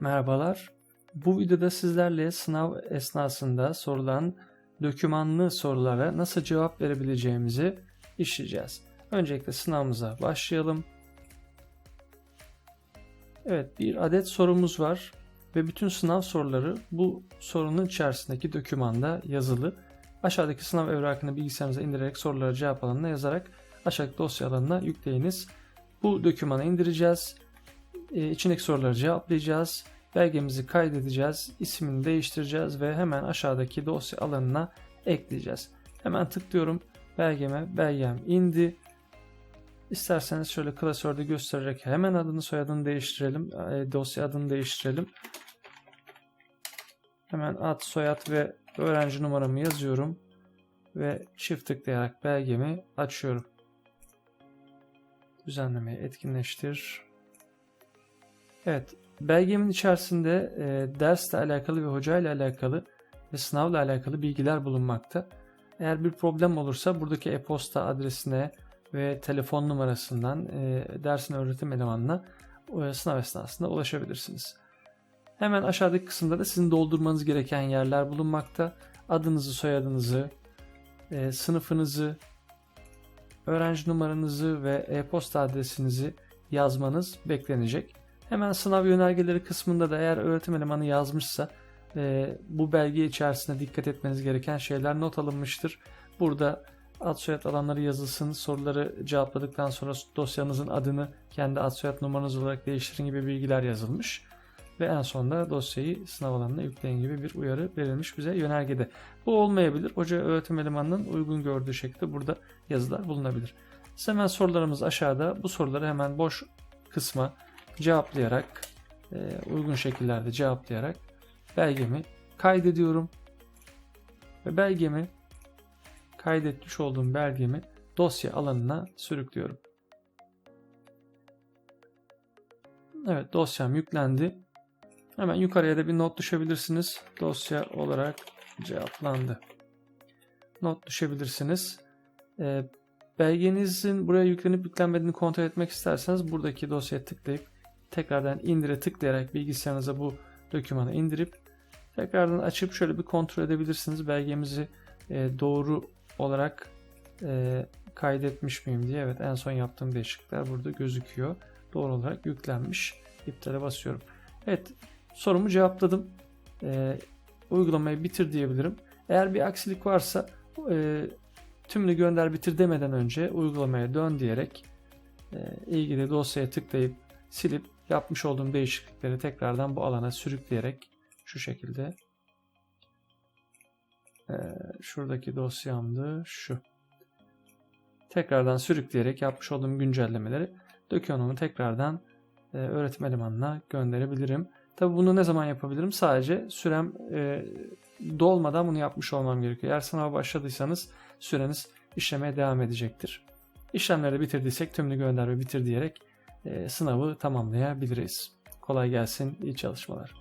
Merhabalar. Bu videoda sizlerle sınav esnasında sorulan dokümanlı sorulara nasıl cevap verebileceğimizi işleyeceğiz. Öncelikle sınavımıza başlayalım. Evet, bir adet sorumuz var ve bütün sınav soruları bu sorunun içerisindeki dokümanda yazılı. Aşağıdaki sınav evrakını bilgisayarınıza indirerek soruları cevap alanına yazarak aşağıdaki dosya alanına yükleyiniz. Bu dokümanı indireceğiz. Ee, içindeki soruları cevaplayacağız. Belgemizi kaydedeceğiz. ismini değiştireceğiz ve hemen aşağıdaki dosya alanına ekleyeceğiz. Hemen tıklıyorum. Belgeme, belgem indi. İsterseniz şöyle klasörde göstererek hemen adını soyadını değiştirelim. E, dosya adını değiştirelim. Hemen ad, soyad ve öğrenci numaramı yazıyorum. Ve çift tıklayarak belgemi açıyorum. Düzenlemeyi etkinleştir. Evet, belgemin içerisinde e, dersle alakalı ve hocayla alakalı ve sınavla alakalı bilgiler bulunmakta. Eğer bir problem olursa buradaki e-posta adresine ve telefon numarasından e, dersin öğretim elemanına e, sınav esnasında ulaşabilirsiniz. Hemen aşağıdaki kısımda da sizin doldurmanız gereken yerler bulunmakta. Adınızı, soyadınızı, e, sınıfınızı, öğrenci numaranızı ve e-posta adresinizi yazmanız beklenecek. Hemen sınav yönergeleri kısmında da eğer öğretim elemanı yazmışsa e, bu belge içerisinde dikkat etmeniz gereken şeyler not alınmıştır. Burada ad soyad alanları yazılsın, soruları cevapladıktan sonra dosyanızın adını kendi ad soyad numaranız olarak değiştirin gibi bilgiler yazılmış. Ve en sonunda dosyayı sınav alanına yükleyin gibi bir uyarı verilmiş bize yönergede. Bu olmayabilir. Hoca öğretim elemanının uygun gördüğü şekilde burada yazılar bulunabilir. Hemen sorularımız aşağıda. Bu soruları hemen boş kısma cevaplayarak e, uygun şekillerde cevaplayarak belgemi kaydediyorum. Ve belgemi kaydetmiş olduğum belgemi dosya alanına sürüklüyorum. Evet dosyam yüklendi. Hemen yukarıya da bir not düşebilirsiniz. Dosya olarak cevaplandı. Not düşebilirsiniz. E, belgenizin buraya yüklenip yüklenmediğini kontrol etmek isterseniz buradaki dosyaya tıklayıp tekrardan indire tıklayarak bilgisayarınıza bu dokümanı indirip tekrardan açıp şöyle bir kontrol edebilirsiniz. Belgemizi e, doğru olarak e, kaydetmiş miyim diye. Evet en son yaptığım değişiklikler burada gözüküyor. Doğru olarak yüklenmiş. İptale basıyorum. Evet sorumu cevapladım. E, uygulamayı bitir diyebilirim. Eğer bir aksilik varsa tümünü gönder bitir demeden önce uygulamaya dön diyerek ilgili dosyaya tıklayıp silip yapmış olduğum değişiklikleri tekrardan bu alana sürükleyerek şu şekilde e, şuradaki dosyamdı şu tekrardan sürükleyerek yapmış olduğum güncellemeleri dokümanımı tekrardan e, öğretim elemanına gönderebilirim. Tabi bunu ne zaman yapabilirim? Sadece sürem e, dolmadan bunu yapmış olmam gerekiyor. Eğer sınava başladıysanız süreniz işlemeye devam edecektir. İşlemleri bitirdiysek tümünü gönder ve bitir diyerek e, sınavı tamamlayabiliriz. Kolay gelsin, iyi çalışmalar.